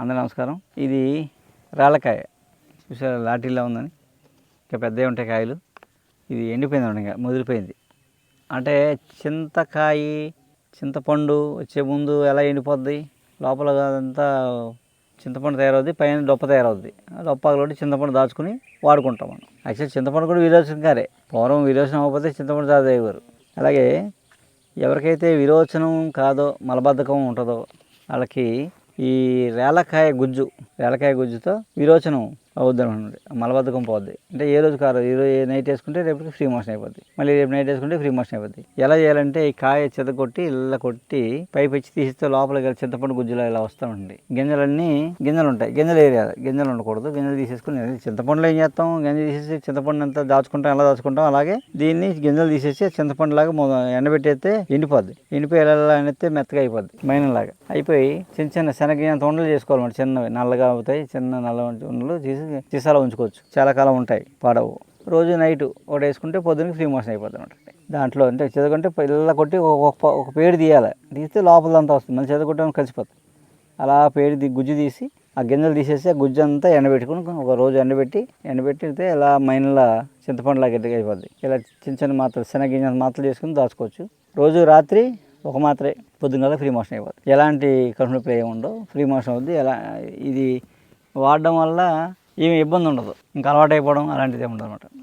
అందరూ నమస్కారం. ఇది రాళ్ళకాయ. చూసారా లాఠీలా ఉందని. ఇంకా పెద్దవి ఉంటాయి కాయలు. ఇది ఎండిపోయింది ఇంకా ముదిరిపోయింది. అంటే చింతకాయ చింతపండు వచ్చే ముందు ఎలా ఎండిపోద్ది? లోపల అదంతా చింతపండు తయారవుద్ది పైన డొప్ప తయారవుద్ది. ఆ డొప్పలోటి చింతపండు దాచుకుని వాడుకుంటాం మనం. యాక్చువల్ చింతపండు కూడా విరోచనం కారే పూర్వం విరోచనం అవ్వకపోతే చింతపండు తాగేవారు అలాగే ఎవరికైతే విరోచనం కాదో మలబద్ధకం ఉంటుందో వాళ్ళకి ఈ రేలకాయ గుజ్జు రేలకాయ గుజ్జుతో విరోచనం. అవుద్ది మలబద్ధకం పోద్ది. అంటే ఏ రోజు కాదు ఈ రోజు నైట్ వేసుకుంటే రేపటికి ఫ్రీ మోషన్ అయిపోద్ది. మళ్ళీ రేపు నైట్ వేసుకుంటే ఫ్రీ మోషన్ అయిపోద్ది. ఎలా చేయాలంటే ఈ కాయ చెత్త కొట్టి ఇలా కొట్టి పైపు ఇచ్చి తీసిస్తే లోపలికి వెళ్ళి చింతపండు గుజ్జులో ఇలా వస్తూ ఉంటుంది గింజలన్నీ గింజలు ఉంటాయి గింజలు ఏరియా గింజలు ఉండకూడదు. గింజలు తీసేసుకుని చింతపండులో ఏం చేస్తాం? గింజ తీసేసి చింతపండు అంతా దాచుకుంటాం ఎలా దాచుకుంటాం? అలాగే దీన్ని గింజలు తీసేసి చింతపండు లాగా మొ- ఎండబెట్టేస్తే ఎండిపోద్ది. ఎండిపోయి ఎలా ఎలా మెత్తగా అయిపోద్ది. మైనలాగా. అయిపోయి చిన్న చిన్న శనగ ఉండలు చేసుకోవాలి చిన్నవి నల్లగా అవుతాయి. చిన్న నల్ల ఉండలు తీసి సీసాలో ఉంచుకోవచ్చు. చాలా కాలం ఉంటాయి పాడవు. రోజు నైట్ ఒకటి వేసుకుంటే పొద్దున్నకి ఫ్రీ మోషన్ అయిపోతుంది ఉంటుంది దాంట్లో అంటే చెదకుంటే పిల్ల కొట్టి ఒక ఒక- ఒక పేరు తీయాలి. తీస్తే లోపలంతా వస్తుంది మళ్ళీ చెదకొట్టడం కలిసిపోతుంది. అలా పేరు గుజ్జు తీసి ఆ గింజలు తీసేసి ఆ గుజ్జు అంతా ఎండబెట్టుకుని ఒక రోజు ఎండబెట్టి ఎండబెట్టితే ఇలా మైన్లా చింతపండులా గట్టిగా అయిపోద్ది. ఇలా చిన్న చిన్న మాత్రలు చిన్న గింజలు మాత్రలు చేసుకుని దాచుకోవచ్చు. రోజు రాత్రి ఒక మాత్రే పొద్దున్న ఫ్రీ మోషన్ అయిపోద్ది. ఎలాంటి కడుపు ప్లే ఉండవు. ఫ్రీ మోషన్ అవుద్ది. ఎలా ఇది వాడడం వల్ల ఏమి ఇబ్బంది ఉండదు. ఇంకా అలవాటు అయిపోవడం అలాంటిది ఏమి ఉండదు అనమాట